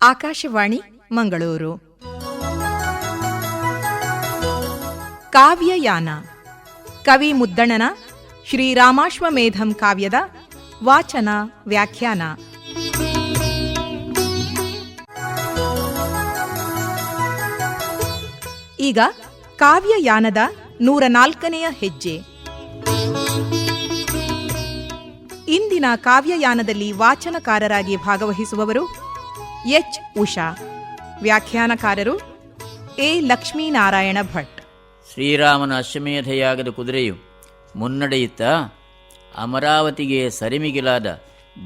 ಆಕಾಶವಾಣಿ, ಮಂಗಳೂರು. ಕಾವ್ಯಯಾನ. ಕವಿ ಮುದ್ದಣನ ಶ್ರೀರಾಮಾಶ್ವಮೇಧಂ ಕಾವ್ಯದ ವಾಚನ ವ್ಯಾಖ್ಯಾನ. ಈಗ ಕಾವ್ಯಯಾನದ ನೂರ ನಾಲ್ಕನೆಯ ಹೆಜ್ಜೆ. ಇಂದಿನ ಕಾವ್ಯಯಾನದಲ್ಲಿ ವಾಚನಕಾರರಾಗಿ ಭಾಗವಹಿಸುವವರು ಎಚ್. ಉಷಾ. ವ್ಯಾಖ್ಯಾನಕಾರರು ಎ. ಲಕ್ಷ್ಮೀನಾರಾಯಣ ಭಟ್. ಶ್ರೀರಾಮನ ಅಶ್ವಮೇಧಯಾಗದ ಕುದುರೆಯು ಮುನ್ನಡೆಯುತ್ತಾ ಅಮರಾವತಿಗೆ ಸರಿಮಿಗಿಲಾದ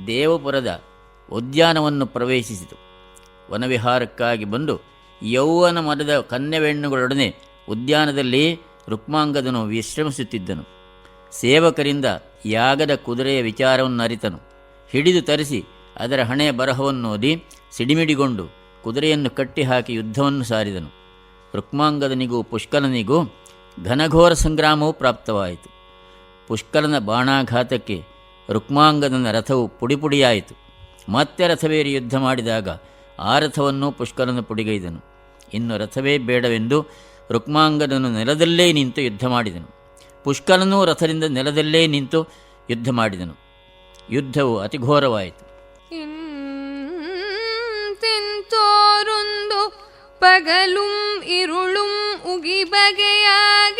ದೇವಪುರದ ಉದ್ಯಾನವನ್ನು ಪ್ರವೇಶಿಸಿತು. ವನವಿಹಾರಕ್ಕಾಗಿ ಬಂದು ಯೌವನ ಮದದ ಕನ್ಯವೆಣ್ಣುಗಳೊಡನೆ ಉದ್ಯಾನದಲ್ಲಿ ರುಕ್ಮಾಂಗದನು ವಿಶ್ರಮಿಸುತ್ತಿದ್ದನು. ಸೇವಕರಿಂದ ಯಾಗದ ಕುದುರೆಯ ವಿಚಾರವನ್ನು ಅರಿತನು ಹಿಡಿದು ತರಿಸಿ ಅದರ ಹಣೆಯ ಬರಹವನ್ನು ಓದಿ ಸಿಡಿಮಿಡಿಗೊಂಡು ಕುದುರೆಯನ್ನು ಕಟ್ಟಿಹಾಕಿ ಯುದ್ಧವನ್ನು ಸಾರಿದನು. ರುಕ್ಮಾಂಗದನಿಗೂ ಪುಷ್ಕಲನಿಗೂ ಘನಘೋರ ಸಂಗ್ರಾಮವು ಪ್ರಾಪ್ತವಾಯಿತು. ಪುಷ್ಕಲನ ಬಾಣಾಘಾತಕ್ಕೆ ರುಕ್ಮಾಂಗದನ ರಥವು ಪುಡಿಪುಡಿಯಾಯಿತು. ಮತ್ತೆ ರಥವೇರಿ ಯುದ್ಧ ಮಾಡಿದಾಗ ಆ ರಥವನ್ನು ಪುಷ್ಕಲನ ಪುಡಿಗೈದನು. ಇನ್ನು ರಥವೇ ಬೇಡವೆಂದು ರುಕ್ಮಾಂಗದನು ನೆಲದಲ್ಲೇ ನಿಂತು ಯುದ್ಧ ಮಾಡಿದನು. ಪುಷ್ಕಲನೂ ರಥದಿಂದ ನೆಲದಲ್ಲೇ ನಿಂತು ಯುದ್ಧ ಮಾಡಿದನು. ಯುದ್ಧವು ಅತಿಘೋರವಾಯಿತು. தோருந்தோ பகலும் இருளும் உகிபகையாக.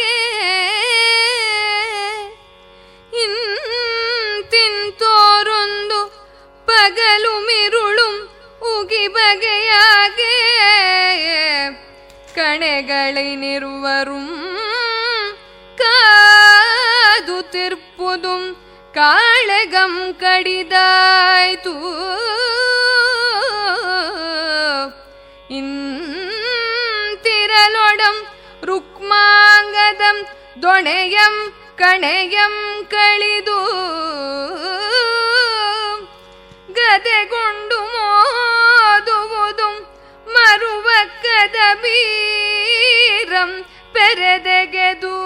இன்தின் தோருந்தோ பகலும் இருளும் உகிபகையாக. கணைகளை நிறுவரும் காது திருப்புதும் காளகம் கடிதாய்தூ ருக்மாங்கதம் தொணையம் கணையம் கழிதூ ಗದೆಗೊಂಡು ಮೋದುವುದು ಮರುವ ಕದಬೀರಂ ಪೆರೆದೆಗೆದು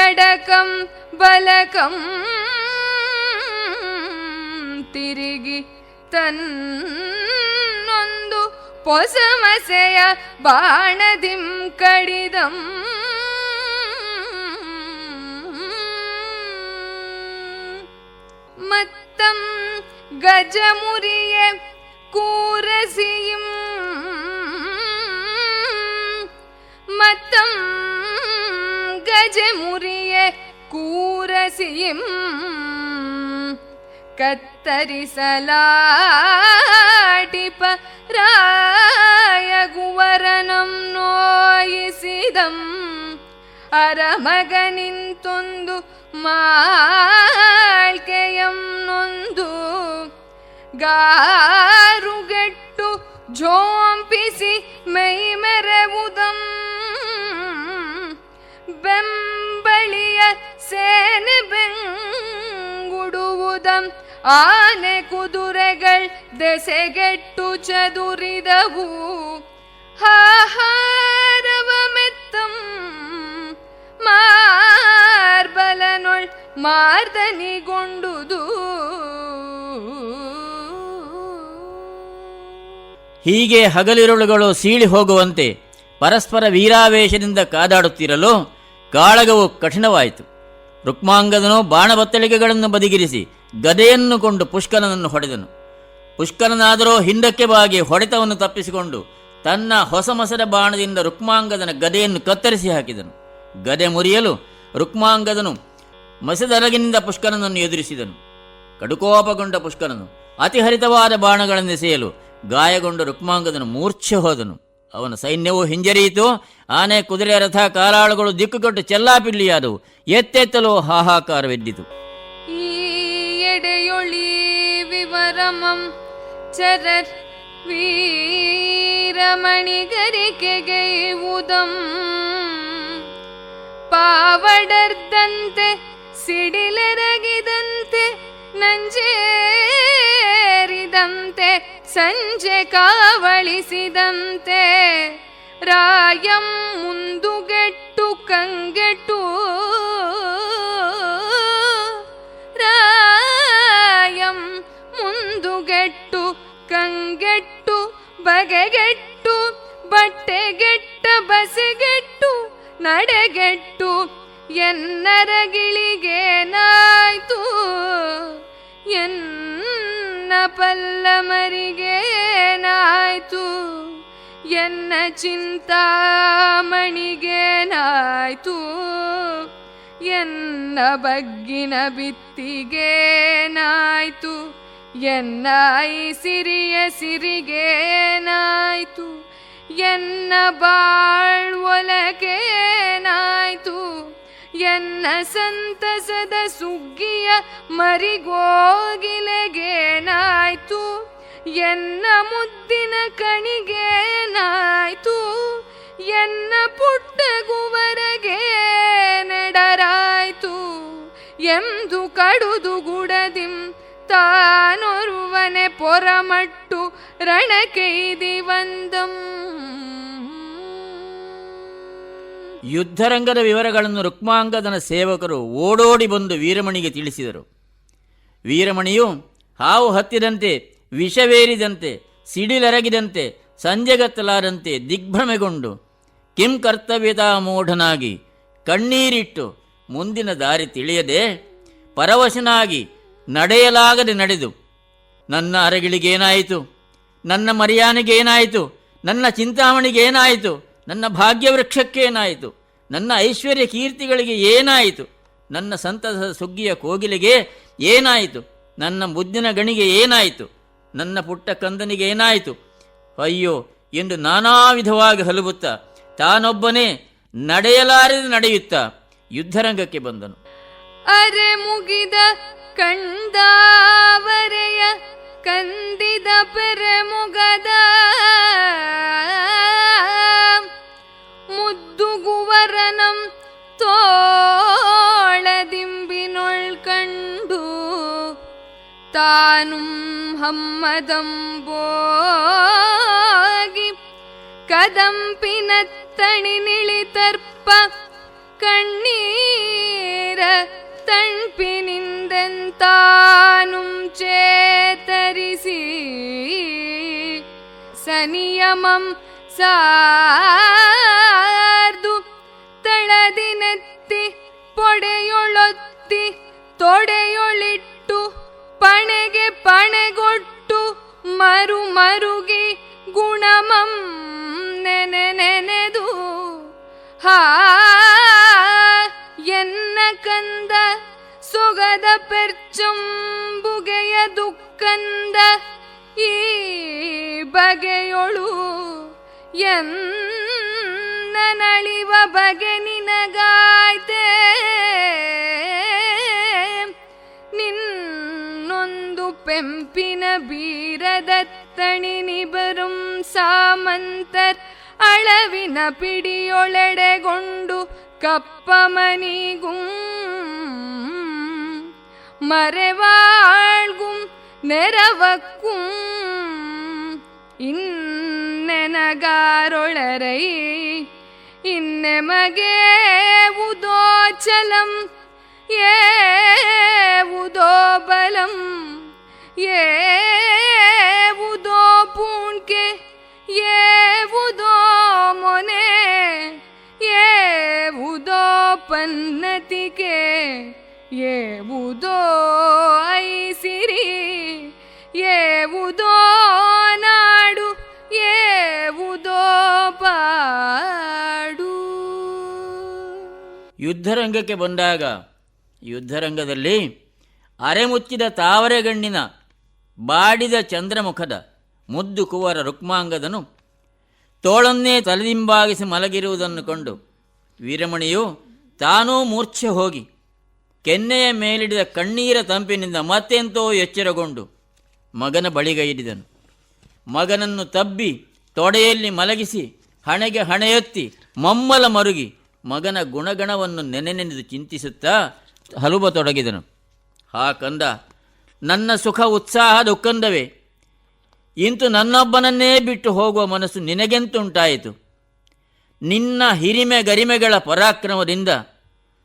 ಎಡಕಂ ಬಲಕಂ ತಿರುಗಿ ತನ್ನ ಪೊಸಮಸೆಯ ಬಾಣದಿಂ ಕಡಿದಂ മത്തം ഗജമുറിയെ കൂരസിയും മത്തം ഗജമുറിയെ കൂരസിയും കത്തരിസലാടിപ്പ ರಾಯಗುವರನಂ ನೋಯಿಸಿದಂ. ಅರಮಗನಿಂತೊಂದು ಮಾಳ್ಕೆಯಂ ನೊಂದು. ಗಾರುಗೆಟ್ಟು ಜೋಂಪಿಸಿ ಮೈಮೆರೆವುದಂ. ಬೆಂಬಳಿಯ ಸೇನೆ ಬೆಂಗುಡುವುದಂ. ಆನೆ ಕುದುರೆಗಳ್ ದೆಸೆಗೆಟ್ಟು ಚದುರಿದವು. ಹಾಹಾರವ ಮೆತ್ತಂ. ಮಾರ್ಬಲನೊಳ್ ಮಾರ್ದನಿಗೊಂಡುದು. ಹೀಗೆ ಹಗಲಿರುಳುಗಳು ಸೀಳಿ ಹೋಗುವಂತೆ ಪರಸ್ಪರ ವೀರಾವೇಶದಿಂದ ಕಾದಾಡುತ್ತಿರಲು ಕಾಳಗವು ಕಠಿಣವಾಯಿತು. ರುಕ್ಮಾಂಗದನು ಬಾಣಬತ್ತಳಿಕೆಗಳನ್ನು ಬದಿಗಿರಿಸಿ ಗದೆಯನ್ನು ಕೊಂಡು ಪುಷ್ಕರನನ್ನು ಹೊಡೆದನು. ಪುಷ್ಕರನಾದರೂ ಹಿಂದಕ್ಕೆ ಬಾಗಿ ಹೊಡೆತವನ್ನು ತಪ್ಪಿಸಿಕೊಂಡು ತನ್ನ ಹೊಸ ಮಸದ ಬಾಣದಿಂದ ರುಕ್ಮಾಂಗದನ ಗದೆಯನ್ನು ಕತ್ತರಿಸಿ ಹಾಕಿದನು. ಗದೆ ಮುರಿಯಲು ರುಕ್ಮಾಂಗದನು ಮಸದರಗಿನಿಂದ ಪುಷ್ಕರನನ್ನು ಎದುರಿಸಿದನು. ಕಡುಕೋಪಗೊಂಡ ಪುಷ್ಕರನು ಅತಿಹರಿತವಾದ ಬಾಣಗಳನ್ನೆಸೆಯಲು ಗಾಯಗೊಂಡ ರುಕ್ಮಾಂಗದನು ಮೂರ್ಛೆ ಹೋದನು. ಅವನ ಸೈನ್ಯವು ಹಿಂಜರಿಯಿತು. ಆನೆ, ಕುದುರೆ, ರಥ, ಕಾಲಾಳುಗಳು ದಿಕ್ಕುಕೊಟ್ಟು ಚೆಲ್ಲಾಪಿಲ್ಲಿಯಾದವು. ಎತ್ತೆತ್ತಲು ಹಾಹಾಕಾರವೆದ್ದಿತು. ವಿವರಮಂ ಚರರ್ ವೀರಮಣಿಗರಿಕೆಗೈವುದಂ ಪಾವಡರ್ದಂತೆ ಸಿಡಿಲೆರಗಿದಂತೆ ನಂಜೇರಿದಂತೆ ಸಂಜೆ ಕಾವಳಿಸಿದಂತೆ ರಾಯಂ ಮುಂದುಗೆಟ್ಟು ಕಂಗೆಟ್ಟು ಬಸೆಗೆಟ್ಟು ನಡೆಗೆಟ್ಟು ಎನ್ನರಗಿಳಿಗೇನಾಯ್ತು ಎನ್ನ ಪಲ್ಲಮರಿಗೇನಾಯ್ತು ಎನ್ನ ಚಿಂತಾಮಣಿಗೇನಾಯ್ತು? ಎನ್ನ ಬಗ್ಗಿನ ಬಿತ್ತಿಗೇನಾಯ್ತು? ಎನ್ನ ಐ ಸಿರಿಯ ಸಿರಿಗೇನಾಯ್ತು? ಎನ್ನ ಬಾಳ್ವೊಲಗೇನಾಯ್ತು ಎನ್ನ ಸಂತಸದ ಸುಗ್ಗಿಯ ಮರಿಗೋಗಿಲೆಗೇನಾಯ್ತು? ಎನ್ನ ಮುದ್ದಿನ ಕಣಿಗೇನಾಯ್ತು? ಎನ್ನ ಪುಟ್ಟಗುವರಗೆ ನೆಡರಾಯ್ತು ಎಂದು ಕಡುದು ಗುಡದಿಂ ತಾನೊರುವನೆ ಪೊರಮಟ್ಟು ರಣಕೈದಿ ವಂದಂ ಯುದ್ಧರಂಗದ ವಿವರಗಳನ್ನು ರುಕ್ಮಾಂಗದನ ಸೇವಕರು ಓಡೋಡಿ ಬಂದು ವೀರಮಣಿಗೆ ತಿಳಿಸಿದರು. ವೀರಮಣಿಯು ಹಾವು ಹತ್ತಿದಂತೆ, ವಿಷವೇರಿದಂತೆ, ಸಿಡಿಲರಗಿದಂತೆ ಸಂಜೆಗತ್ತಲಾರಂತೆ ದಿಗ್ಭ್ರಮೆಗೊಂಡು ಕಿಂ ಕರ್ತವ್ಯತಾ ಮೂಢನಾಗಿ ಕಣ್ಣೀರಿಟ್ಟು ಮುಂದಿನ ದಾರಿ ತಿಳಿಯದೆ ಪರವಶನಾಗಿ ನಡೆಯಲಾಗದೆ ನಡೆದು ನನ್ನ ಅರಗಿಳಿಗೇನಾಯಿತು? ನನ್ನ ಮರ್ಯಾನೆಗೇನಾಯಿತು? ನನ್ನ ಚಿಂತಾಮಣಿಗೇನಾಯಿತು? ನನ್ನ ಭಾಗ್ಯವೃಕ್ಷಕ್ಕೇನಾಯಿತು? ನನ್ನ ಐಶ್ವರ್ಯ ಕೀರ್ತಿಗಳಿಗೆ ಏನಾಯಿತು? ನನ್ನ ಸಂತಸದ ಸುಗ್ಗಿಯ ಕೋಗಿಲಿಗೆ ಏನಾಯಿತು? ನನ್ನ ಮುದ್ದಿನ ಗಣಿಗೆ ಏನಾಯಿತು? ನನ್ನ ಪುಟ್ಟ ಕಂದನಿಗೆ ಏನಾಯಿತು? ಅಯ್ಯೋ ಎಂದು ನಾನಾ ವಿಧವಾಗಿ ಹಲುಬುತ್ತ, ತಾನೊಬ್ಬನೇ ನಡೆಯಲಾರದೆ ನಡೆಯುತ್ತಾ ಯುದ್ಧರಂಗಕ್ಕೆ ಬಂದನು. ಅರೆ ಮುಗಿದ ಕಂದಾವರೆಯ ಕಂದಿದ ಪೆರೆ ಮುಗದ ಮುದ್ದುಗುವರನಂ ತೋಳದಿಂಬಿನೊಳ್ ಕಂಡು ತಾನುಂ ಹಮ್ಮದಂಬೋಗಿ ಕದಂಪಿನ ತಣಿ ನಿಳಿತರ್ಪ ಕಣ್ಣೀರ ತಣ್ಪಿನಿಂದೆಂತಾನುಂ ಚೇತರಿಸಿ ಸನಿಯಮಂ ಸಾರ್ದು ತಳದಿನೆತ್ತಿ ಪೊಡೆಯೊಳೊತ್ತಿ ತೊಡೆಯೊಳಿಟ್ಟು ಪಣೆಗೆ ಪಣೆಗೊಟ್ಟು ಮರು ಮರುಗಿ ಗುಣಮಂ ನೆನೆ ನೆನೆದು ಹಾ ಸುಗದ ಸೊಗದ ಪೆರ್ಚಂಬುಗೆಯ ದುಃಖಂದ, ಈ ಬಗೆಯೊಳು ಎನ್ನ ನಳಿವ ಬಗೆ ನಿನಗಾಯ್ತೆ. ನಿನ್ನೊಂದು ಪೆಂಪಿನ ಬೀರದತ್ತಣಿ ನಿಬರುಂ ಸಾಮಂತರ್ ಅಳವಿನ ಪಿಡಿಯೊಳೆಡೆಗೊಂಡು கப்பமணிகும் மறைவாழ்கும் நிறவக்கும் இன்னனகாரொளரை இன்னமகே உதோச்சலம் ஏ உதோபலம் ஏ ಉದೋ ಪನ್ನತಿಕೆ ಏ ಉದೋ ಐಸಿರಿ, ಏವುದೋ ನಾಡು, ಏವುದೋ ಪಾಡು. ಯುದ್ಧರಂಗಕ್ಕೆ ಬಂದಾಗ, ಯುದ್ಧರಂಗದಲ್ಲಿ ಅರೆಮುಚ್ಚಿದ ತಾವರೆಗಣ್ಣಿನ ಬಾಡಿದ ಚಂದ್ರಮುಖದ ಮುದ್ದು ಕುವರ ರುಕ್ಮಾಂಗದನು ತೋಳನ್ನೇ ತಲೆದಿಂಬಾಗಿಸಿ ಮಲಗಿರುವುದನ್ನು ಕಂಡು ವೀರಮಣಿಯು ತಾನೂ ಮೂರ್ಛೆ ಹೋಗಿ ಕೆನ್ನೆಯ ಮೇಲಿಡಿದ ಕಣ್ಣೀರ ತಂಪಿನಿಂದ ಮತ್ತೆಂತೋ ಎಚ್ಚರಗೊಂಡು ಮಗನ ಬಳಿಗೈಡಿದನು ಮಗನನ್ನು ತಬ್ಬಿ ತೊಡೆಯಲ್ಲಿ ಮಲಗಿಸಿ ಹಣೆಗೆ ಹಣೆಯೊತ್ತಿ ಮಮ್ಮಲ ಮರುಗಿ ಮಗನ ಗುಣಗಣವನ್ನು ನೆನೆ ನೆನೆದು ಚಿಂತಿಸುತ್ತಾ ಹಲುಬತೊಡಗಿದನು ಆ ಕಂದ, ನನ್ನ ಸುಖ ಉತ್ಸಾಹ ದುಃಖಂದವೇ. ಇಂತು ನನ್ನೊಬ್ಬನನ್ನೇ ಬಿಟ್ಟು ಹೋಗುವ ಮನಸ್ಸು ನಿನಗೆಂತುಂಟಾಯಿತು. ನಿನ್ನ ಹಿರಿಮೆ ಗರಿಮೆಗಳ ಪರಾಕ್ರಮದಿಂದ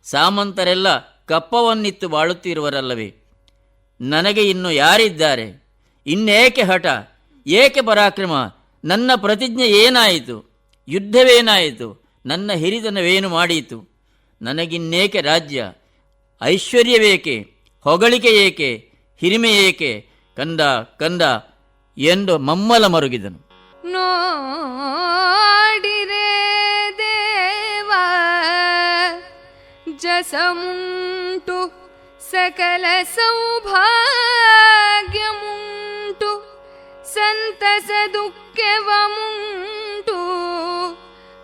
ಸಾಮಂತರೆಲ್ಲ ಕಪ್ಪವನ್ನಿತ್ತು ಬಾಳುತ್ತಿರುವರಲ್ಲವೇ? ನನಗೆ ಇನ್ನು ಯಾರಿದ್ದಾರೆ? ಇನ್ನೇಕೆ ಹಠ? ಏಕೆ ಪರಾಕ್ರಮ? ನನ್ನ ಪ್ರತಿಜ್ಞೆ ಏನಾಯಿತು? ಯುದ್ಧವೇನಾಯಿತು? ನನ್ನ ಹಿರಿತನವೇನು ಮಾಡಿತು? ನನಗಿನ್ನೇಕೆ ರಾಜ್ಯ? ಐಶ್ವರ್ಯವೇಕೆ? ಹೊಗಳಿಕೆ ಏಕೆ? ಹಿರಿಮೆ ಏಕೆ? ಕಂದ ಕಂದ ಎಂದು ಮಮ್ಮಲ ಮರುಗಿದನು. ನೋಡಿರೆ सकलसमुण्टु सकलसौभाग्यमुण्टु सन्तसदुःख्यवमुण्टु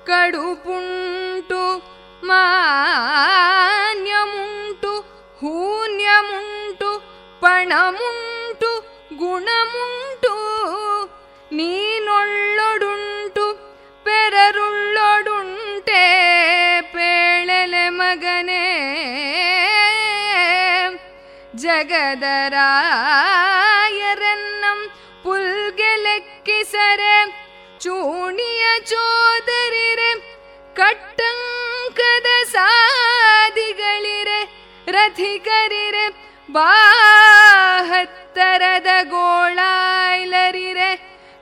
कडुपुण्टु मा ಜಗದರಾಯರನ್ನಂ ಪುಲ್ಗೆ ಲೆಕ್ಕಿಸರೆ ಚೂಣಿಯ ಚೋದರಿರೆ ಕಟ್ಟಂಕದ ಸಾದಿಗಳಿರೆ ರಥಿಕರಿರೆ ಬಾಹತ್ತರದ ಗೋಳಾಯ್ಲರಿರೆ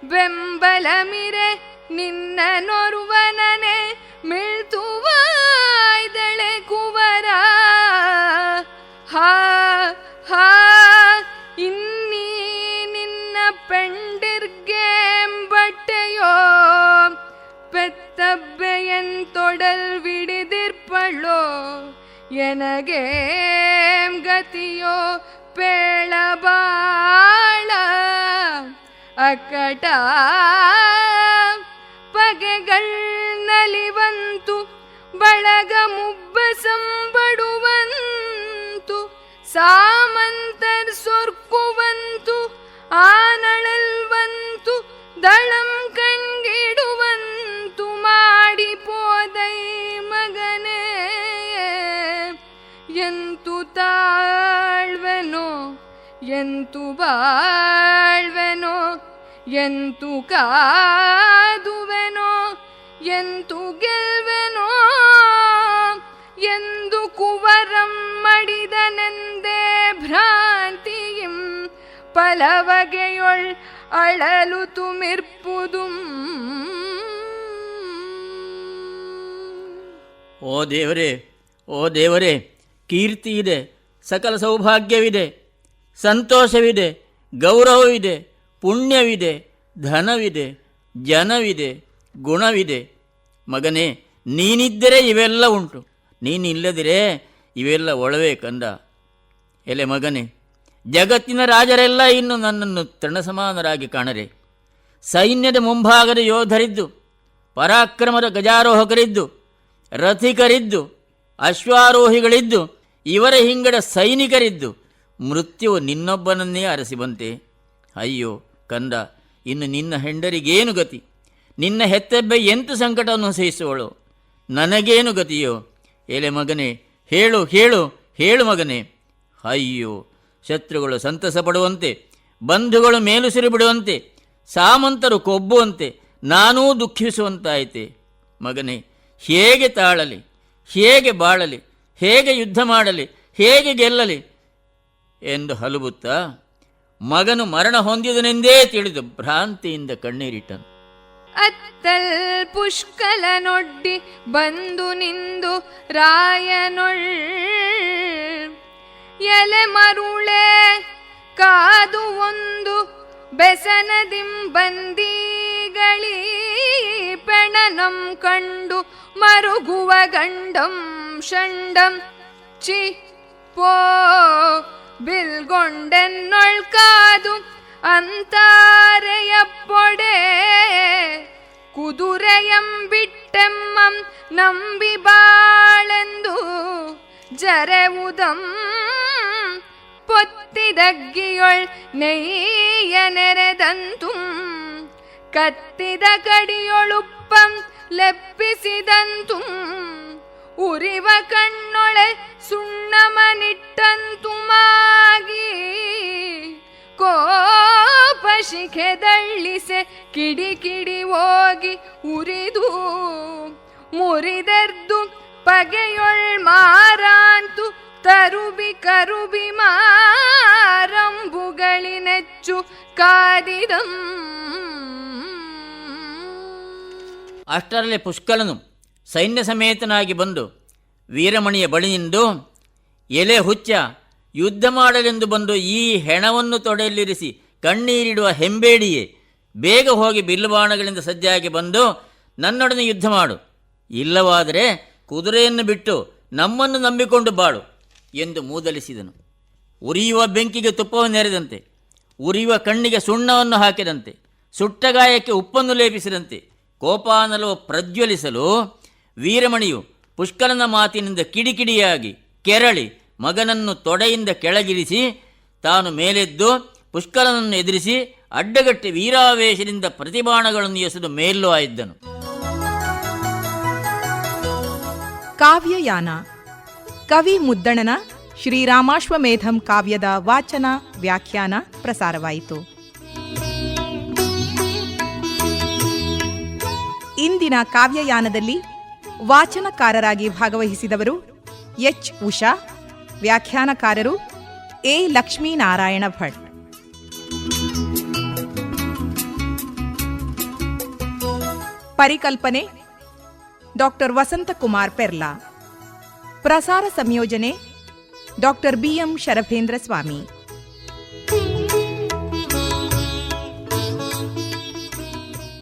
ಬೆಂಬಲಮಿರೆ ನಿನ್ನ ಎನಗೆ ಗತಿಯೋ ಪೇಳಬಾಳ ಅಕಟ ಪಗೆಗಳ್ನಲಿವಂತು ಬಳಗ ಮುಬ್ಬ ಸಂಬಡುವಂತು ಸಾ ಎಂತು ಬಾಳ್ವೆನೋ ಎಂತು ಕಾದುವೆನೋ, ಎಂತು ಗೆಲ್ವೆನೋ, ಎಂದು ಕುವರಂ ಮಡಿದನೆಂದೇ ಭ್ರಾಂತಿಯಂ ಪಲವಗೆಯೊಳ್ ಅಳಲು ತುಮಿರ್ಪುದುಂ. ಓ ದೇವರೇ ಓ ದೇವರೇ, ಕೀರ್ತಿ ಇದೆ, ಸಕಲ ಸೌಭಾಗ್ಯವಿದೆ. ಸಂತೋಷವಿದೆ, ಗೌರವವಿದೆ, ಪುಣ್ಯವಿದೆ, ಧನವಿದೆ, ಜನವಿದೆ, ಗುಣವಿದೆ. ಮಗನೇ, ನೀನಿದ್ದರೆ ಇವೆಲ್ಲ ಉಂಟು. ನೀನಿಲ್ಲದಿರೇ ಇವೆಲ್ಲ ಒಳವೇ ಕಂದ. ಎಲೆ ಮಗನೇ, ಜಗತ್ತಿನ ರಾಜರೆಲ್ಲ ಇನ್ನು ನನ್ನನ್ನು ತೃಣಸಮಾನರಾಗಿ ಕಾಣರೆ. ಸೈನ್ಯದ ಮುಂಭಾಗದ ಯೋಧರಿದ್ದು, ಪರಾಕ್ರಮದ ಗಜಾರೋಹಕರಿದ್ದು, ರಥಿಕರಿದ್ದು, ಅಶ್ವಾರೋಹಿಗಳಿದ್ದು, ಇವರ ಹಿಂಗಡ ಸೈನಿಕರಿದ್ದು ಮೃತ್ಯುವು ನಿನ್ನೊಬ್ಬನನ್ನೇ ಅರಸಿ ಬಂತೆ ಅಯ್ಯೋ, ಕಂದ, ಇನ್ನು ನಿನ್ನ ಹೆಂಡರಿಗೇನು ಗತಿ? ನಿನ್ನ ಹೆತ್ತೆಬ್ಬೆ ಎಂತು ಸಂಕಟವನ್ನು ಸಹಿಸುವಳು? ನನಗೇನು ಗತಿಯೋ? ಎಲೆ ಮಗನೇ, ಹೇಳು ಹೇಳು ಹೇಳು ಮಗನೇ. ಅಯ್ಯೋ, ಶತ್ರುಗಳು ಸಂತಸ ಪಡುವಂತೆ ಬಂಧುಗಳು ಮೇಲುಸಿರು ಬಿಡುವಂತೆ ಸಾಮಂತರು ಕೊಬ್ಬುವಂತೆ, ನಾನೂ ದುಃಖಿಸುವಂತಾಯಿತೆ. ಮಗನೇ, ಹೇಗೆ ತಾಳಲಿ? ಹೇಗೆ ಬಾಳಲಿ? ಹೇಗೆ ಯುದ್ಧ ಮಾಡಲಿ? ಹೇಗೆ ಗೆಲ್ಲಲಿ? ಎಂದು ಹಲುಬುತ್ತಾ, ಮಗನು ಮರಣ ಹೊಂದಿದನೆಂದೇ ತಿಳಿದು ಭ್ರಾಂತಿಯಿಂದ ಕಣ್ಣೀರಿಟ್ಟನು. ಅತ್ತಲ್ ಪುಷ್ಕಲನೊಡ್ಡಿ ಬಂದು ನಿಂದು ರಾಯನೊಳ್ ಎಲೆ ಮರುಳೆ ಕಾದು ಒಂದು ಬೆಸನದಿಂ ಬಂದೀಗಳೀ ಪೆಣನಂ ಕಂಡು ಮರುಗುವ ಗಂಡಂ ಷಂಡಂ ಚಿ ಪೋ വിൽകൊണ്ടെന്നൊൾക്കാതു അന്താരയപ്പൊടേ കുതുരയം വിട്ടെമ്മം നമ്പി ബാളെന്തു ജരവുദം പൊത്തിതഗ്ഗിയൊൾ നെയ്യനെരതന്തും കത്തിത കടിയൊളുപ്പം ലപ്പിസിതന്തും ಉರಿವ ಕಣ್ಣೊಳೆ ಸುಣ್ಣಮನಿಟ್ಟಂತುಮಾಗಿ, ಕೋಪ ಶಿಖೆದಳ್ಳಿಸೆ ಕಿಡಿ ಕಿಡಿ ಹೋಗಿ ಉರಿದು, ಮುರಿದರ್ದು ಪಗೆಯೊಳ್ ಮಾರಾಂತು ತರುಬಿ ಕರುಬಿ ಮಾರಂಬುಗಳಿನೆಚ್ಚು ಕಾದಿದಂ. ಅಷ್ಟರಲ್ಲಿ ಪುಷ್ಕಲನು ಸೈನ್ಯ ಸಮೇತನಾಗಿ ಬಂದು ವೀರಮಣಿಯ ಬಳಿ ನಿಂದು ಎಲೆ ಹುಚ್ಚ ಯುದ್ಧ ಮಾಡಲೆಂದು ಬಂದು ಈ ಹೆಣವನ್ನು ತೊಡೆಯಲ್ಲಿರಿಸಿ ಕಣ್ಣೀರಿಡುವ ಹೆಂಬೇಡಿಯೇ, ಬೇಗ ಹೋಗಿ ಬಿಲ್ಲುಬಾಣಗಳಿಂದ ಸಜ್ಜಾಗಿ ಬಂದು ನನ್ನೊಡನೆ ಯುದ್ಧ ಮಾಡು. ಇಲ್ಲವಾದರೆ ಕುದುರೆಯನ್ನು ಬಿಟ್ಟು ನಮ್ಮನ್ನು ನಂಬಿಕೊಂಡು ಬಾಳು ಎಂದು ಮೂದಲಿಸಿದನು. ಉರಿಯುವ ಬೆಂಕಿಗೆ ತುಪ್ಪವನ್ನು ನೆರೆದಂತೆ, ಉರಿಯುವ ಕಣ್ಣಿಗೆ ಸುಣ್ಣವನ್ನು ಹಾಕಿದಂತೆ, ಸುಟ್ಟಗಾಯಕ್ಕೆ ಉಪ್ಪನ್ನು ಲೇಪಿಸಿದಂತೆ, ಕೋಪಾನಲವು ಪ್ರಜ್ವಲಿಸಲು ವೀರಮಣಿಯು ಪುಷ್ಕರನ ಮಾತಿನಿಂದ ಕಿಡಿಕಿಡಿಯಾಗಿ ಕೆರಳಿ ಮಗನನ್ನು ತೊಡೆಯಿಂದ ಕೆಳಗಿರಿಸಿ ತಾನು ಮೇಲೆದ್ದು ಪುಷ್ಕರನನ್ನು ಎದುರಿಸಿ ಅಡ್ಡಗಟ್ಟಿ ವೀರಾವೇಶದಿಂದ ಪ್ರತಿಬಾಣಗಳನ್ನು ಎಸೆದು ಮೇಲ್ಲೂ ಆಯಿದ್ದನು ಕಾವ್ಯಯಾನ. ಕವಿ ಮುದ್ದಣನ ಶ್ರೀರಾಮಾಶ್ವಮೇಧಂ ಕಾವ್ಯದ ವಾಚನ ವ್ಯಾಖ್ಯಾನ ಪ್ರಸಾರವಾಯಿತು. ಇಂದಿನ ಕಾವ್ಯಯಾನದಲ್ಲಿ ವಾಚನಕಾರರಾಗಿ ಭಾಗವಹಿಸಿದವರು ಎಚ್. ಉಷಾ, ವ್ಯಾಖ್ಯಾನಕಾರರು ಎ. ಲಕ್ಷ್ಮೀನಾರಾಯಣ ಭಟ್. ಪರಿಕಲ್ಪನೆ ಡಾಕ್ಟರ್ ವಸಂತಕುಮಾರ್ ಪೆರ್ಲಾ. ಪ್ರಸಾರ ಸಂಯೋಜನೆ ಡಾಕ್ಟರ್ ಬಿಎಂ ಶರಭೇಂದ್ರ ಸ್ವಾಮಿ.